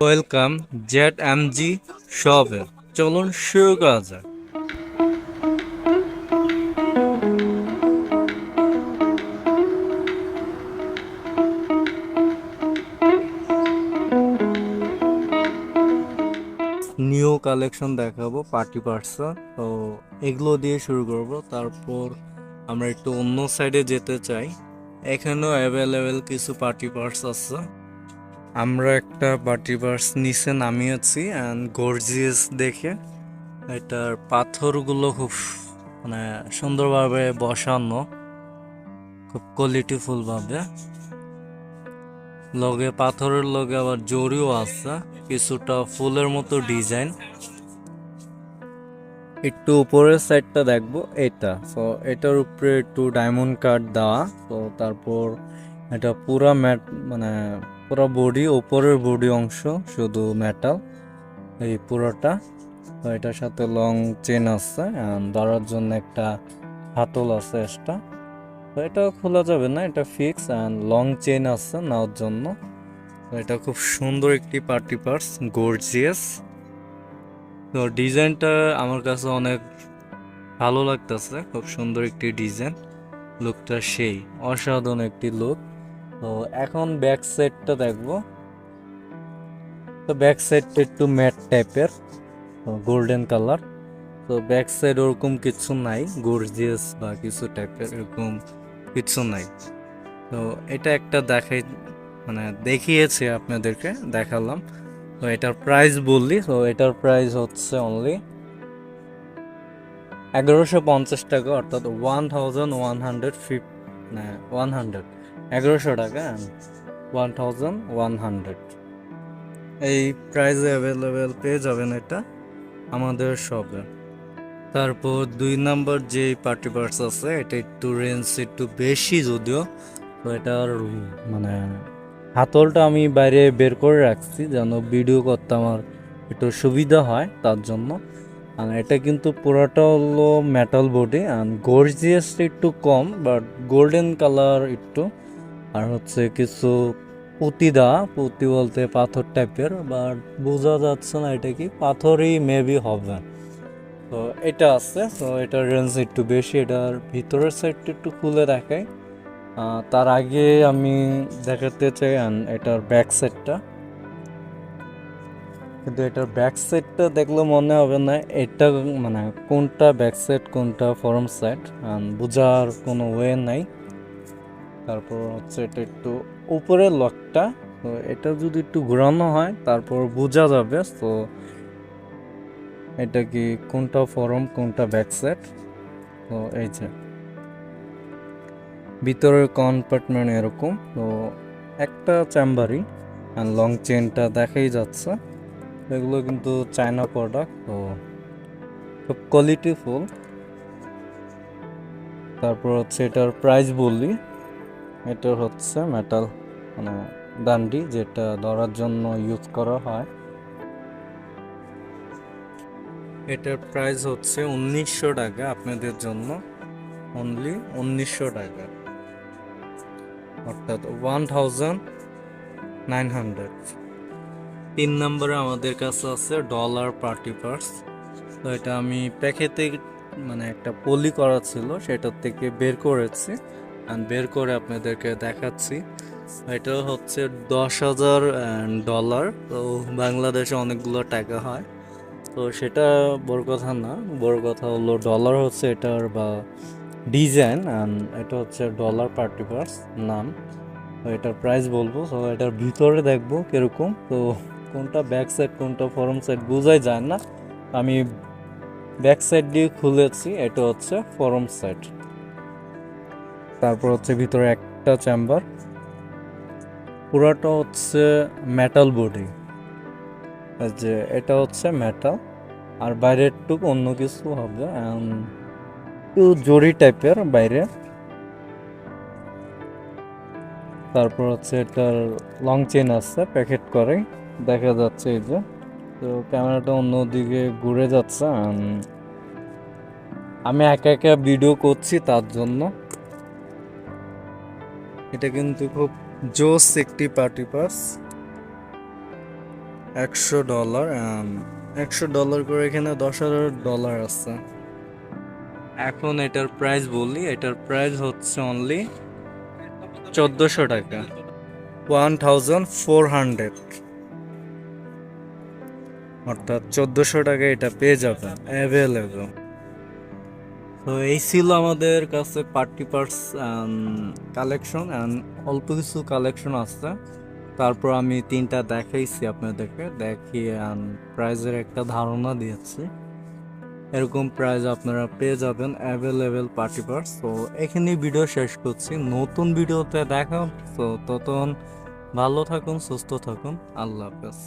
Welcome Z M G শপে চলুন শুরু করা যাক। নিউ কালেকশন দেখাবো পার্টি পার্টসা তো এগুলো দিয়ে শুরু করব। তারপর আমরা একটু অন্য সাইডে যেতে চাই। এখানেও অ্যাভেলেবেল কিছু পার্টি পার্টস আছে। আমরা একটা পার্টস নিচে নামিয়েছি অ্যান্ড গর্জিয়াস দেখে। এটার পাথরগুলো খুব মানে সুন্দরভাবে বসানো, খুব কোয়ালিটিফুল ভাবে। লগে পাথরের লগে আবার জরিও আছে, কিছুটা ফুলের মতো ডিজাইন। একটু উপরের সাইডটা দেখব, এটা। তো এটার উপরে একটু ডায়মন্ড কাট দেওয়া। তো তারপর এটা পুরা ম্যাট মানে পুরো বডি উপরের বডি অংশ শুধু মেটাল এই পুরোটা। এটার সাথে লং চেন আছে ধরার জন্য একটা হাতল আছে এক্সট্রা তো এটা খোলা যাবে না, এটা ফিক্স অ্যান্ড লং চেন আছে নেওয়ার জন্য। তো এটা খুব সুন্দর একটি পার্টি পার্স গর্জিয়াস তো ডিজাইনটা আমার কাছে অনেক ভালো লাগতেছে, খুব সুন্দর একটি ডিজাইন লুকটা সেই, অসাধারণ একটি লুক তো এখন ব্যাক সাইডটা দেখব। তো ব্যাক সাইডটা একটু ম্যাট টাইপের গোল্ডেন কালার তো ব্যাক সাইড ওরকম কিছু নাই গর্জিয়াস বা কিছু টাইপের এরকম কিছু নাই। তো এটা একটা দেখাই মানে দেখিয়েছি আপনাদেরকে, দেখালাম। তো এটার প্রাইস বললি তো এটার প্রাইস হচ্ছে অনলি এগারোশো পঞ্চাশ টাকা, অর্থাৎ one thousand one hundred fifty one hundred এগারোশো টাকা ওয়ান থাউজেন্ড ওয়ান হান্ড্রেড এই প্রাইজে অ্যাভেলেবেল পেয়ে যাবেন এটা আমাদের শপে তারপর দুই নাম্বার যে পার্টি পার্টস আছে, এটা একটু রেঞ্জ একটু বেশি যদিও, তো এটার মানে হাতলটা আমি বাইরে বের করে রাখছি যেন ভিডিও করতে আমার একটু সুবিধা হয় তার জন্য। আর এটা কিন্তু পুরাটা হলো মেটাল বডি আর গর্জিয়াস একটু কম বাট গোল্ডেন কালার একটু আর হচ্ছে কিছু পুঁতি দেওয়া পুঁতি বলতে পাথর টাইপের বাট বোঝা যাচ্ছে না এটা কি, পাথরই মেবি হবে। তো এটা আছে, তো এটার রেঞ্জ একটু বেশি, এটার ভিতরের সাইডটা একটু খুলে দেখাই। তার আগে আমি দেখাতে চাই এটার ব্যাক সাইডটা কিন্তু এটার ব্যাক সাইডটা দেখলে মনে হবে না, এটা মানে কোনটা ব্যাক সাইড কোনটা ফরম সাইড বোঝার কোনো ওয়ে নাই। তারপর হচ্ছে এটা একটু উপরের লকটা তো এটা যদি একটু ঘোরানো হয়, তারপর বোঝা যাবে। তো এটা কি কোনটা ফরম, কোনটা ব্যাকসেট তো এই যে, ভিতরের কম্পার্টমেন্ট এরকম। তো একটা চেম্বারই আর লং চেনটা দেখাই যাচ্ছে। এগুলো কিন্তু চায়না প্রোডাক্ট তো খুব কোয়ালিটিফুল তারপর হচ্ছে এটার প্রাইস বললি এটা হচ্ছে মেটাল মানে দান্ডি যেটা ধরার জন্য ইউজ করা হয়। এটার প্রাইস হচ্ছে উনিশশো টাকা আপনাদের জন্য। অনলি উনিশশো টাকা। অর্থাৎ ওয়ান থাউজেন্ড নাইন হান্ড্রেড তিন নম্বরে আমাদের কাছে আছে ডলার পার্টি পার্স তো এটা আমি প্যাকেটে মানে একটা পলি করা ছিল, সেটার থেকে বের করেছি। বের করে আপনাদেরকে দেখাচ্ছি। এটা হচ্ছে দশ হাজার ডলার। তো বাংলাদেশে অনেকগুলো টাকা হয়। তো সেটা বড় কথা না। বড় কথা হলো ডলার হচ্ছে এটার বা ডিজাইন অ্যান্ড এটা হচ্ছে ডলার পার্টি পার্স নাম। তো এটার প্রাইস বলব। তো এটার ভিতরে দেখব কীরকম। তো কোনটা ব্যাক সাইড কোনটা ফরম সাইড বোঝাই যায় না। আমি ব্যাক সাইড দিয়ে খুলেছি। এটা হচ্ছে ফরম সাইড তারপর হচ্ছে ভিতরে একটা চেম্বার পুরাটা হচ্ছে মেটাল বডি যে, এটা হচ্ছে মেটাল আর বাইরের টুক অন্য কিছু হবে একটু জরি টাইপের বাইরে। তারপর হচ্ছে এটার লং চেন আছে প্যাকেট করে। দেখা যাচ্ছে এই যে। তো ক্যামেরাটা অন্যদিকে ঘুরে যাচ্ছে আমি একা একা ভিডিও করছি তার জন্য। এটা কিন্তু খুব জোস একটি পার্টি পাস। একশো ডলার একশো ডলার করে এখানে দশ হাজার ডলার আছে। এখন এটার প্রাইস বলি, এটার প্রাইস হচ্ছে অনলি চোদ্দোশো টাকা। One thousand four hundred. অর্থাৎ চোদ্দোশো টাকা এটা পেয়ে যাবেন অ্যাভেলেবল তো এই ছিল আমাদের কাছে পার্টি পার্টস কালেকশন অ্যান্ড অল্প কিছু কালেকশন আছে। তারপর আমি তিনটা দেখাইছি আপনাদেরকে দেখিয়ে প্রাইজের একটা ধারণা দিয়েছি। এরকম প্রাইজ আপনারা পেয়ে যাবেন অ্যাভেলেবেল পার্টি পার্টস তো এখানেই ভিডিও শেষ করছি। নতুন ভিডিওতে দেখা তো ততক্ষণ ভালো থাকুন, সুস্থ থাকুন। আল্লাহ হাফেজ।